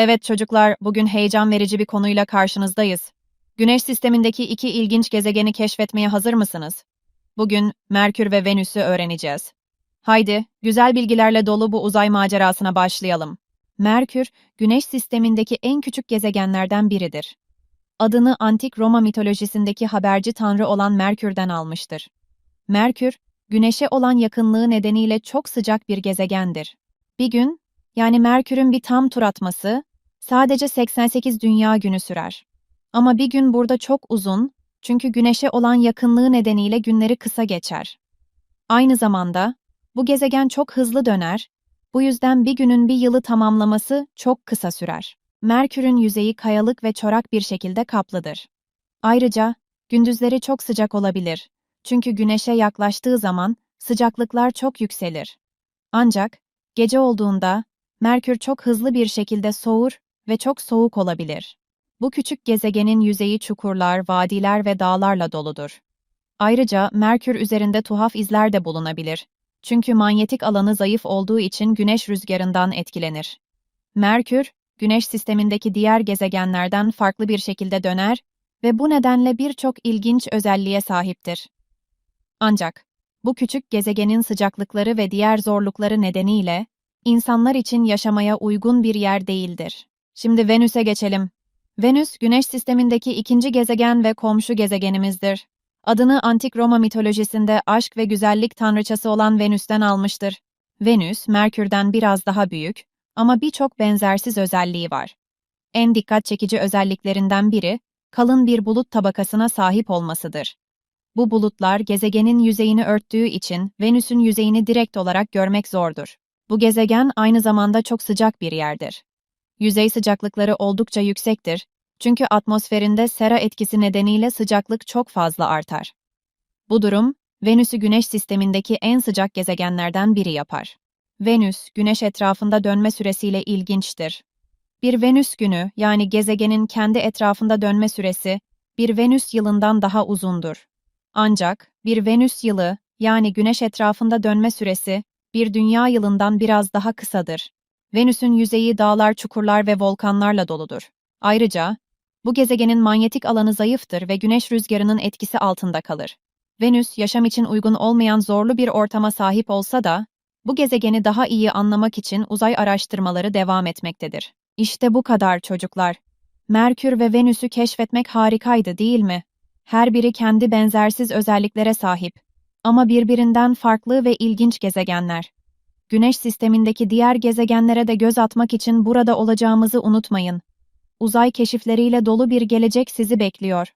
Evet çocuklar, bugün heyecan verici bir konuyla karşınızdayız. Güneş sistemindeki iki ilginç gezegeni keşfetmeye hazır mısınız? Bugün Merkür ve Venüs'ü öğreneceğiz. Haydi, güzel bilgilerle dolu bu uzay macerasına başlayalım. Merkür, Güneş sistemindeki en küçük gezegenlerden biridir. Adını antik Roma mitolojisindeki haberci tanrı olan Merkür'den almıştır. Merkür, Güneş'e olan yakınlığı nedeniyle çok sıcak bir gezegendir. Bir gün, yani Merkür'ün bir tam tur atması, sadece 88 dünya günü sürer. Ama bir gün burada çok uzun, çünkü Güneş'e olan yakınlığı nedeniyle günleri kısa geçer. Aynı zamanda, bu gezegen çok hızlı döner, bu yüzden bir günün bir yılı tamamlaması çok kısa sürer. Merkür'ün yüzeyi kayalık ve çorak bir şekilde kaplıdır. Ayrıca, gündüzleri çok sıcak olabilir. Çünkü Güneş'e yaklaştığı zaman sıcaklıklar çok yükselir. Ancak, gece olduğunda, Merkür çok hızlı bir şekilde soğur ve çok soğuk olabilir. Bu küçük gezegenin yüzeyi çukurlar, vadiler ve dağlarla doludur. Ayrıca Merkür üzerinde tuhaf izler de bulunabilir. Çünkü manyetik alanı zayıf olduğu için güneş rüzgarından etkilenir. Merkür, güneş sistemindeki diğer gezegenlerden farklı bir şekilde döner ve bu nedenle birçok ilginç özelliğe sahiptir. Ancak bu küçük gezegenin sıcaklıkları ve diğer zorlukları nedeniyle insanlar için yaşamaya uygun bir yer değildir. Şimdi Venüs'e geçelim. Venüs, Güneş sistemindeki ikinci gezegen ve komşu gezegenimizdir. Adını antik Roma mitolojisinde aşk ve güzellik tanrıçası olan Venüs'ten almıştır. Venüs, Merkür'den biraz daha büyük ama birçok benzersiz özelliği var. En dikkat çekici özelliklerinden biri, kalın bir bulut tabakasına sahip olmasıdır. Bu bulutlar gezegenin yüzeyini örttüğü için Venüs'ün yüzeyini direkt olarak görmek zordur. Bu gezegen aynı zamanda çok sıcak bir yerdir. Yüzey sıcaklıkları oldukça yüksektir çünkü atmosferinde sera etkisi nedeniyle sıcaklık çok fazla artar. Bu durum, Venüs'ü Güneş sistemindeki en sıcak gezegenlerden biri yapar. Venüs, Güneş etrafında dönme süresiyle ilginçtir. Bir Venüs günü, yani gezegenin kendi etrafında dönme süresi, bir Venüs yılından daha uzundur. Ancak, bir Venüs yılı, yani Güneş etrafında dönme süresi, bir Dünya yılından biraz daha kısadır. Venüs'ün yüzeyi dağlar, çukurlar ve volkanlarla doludur. Ayrıca, bu gezegenin manyetik alanı zayıftır ve güneş rüzgarının etkisi altında kalır. Venüs, yaşam için uygun olmayan zorlu bir ortama sahip olsa da, bu gezegeni daha iyi anlamak için uzay araştırmaları devam etmektedir. İşte bu kadar çocuklar. Merkür ve Venüs'ü keşfetmek harikaydı değil mi? Her biri kendi benzersiz özelliklere sahip. Ama birbirinden farklı ve ilginç gezegenler. Güneş sistemindeki diğer gezegenlere de göz atmak için burada olacağımızı unutmayın. Uzay keşifleriyle dolu bir gelecek sizi bekliyor.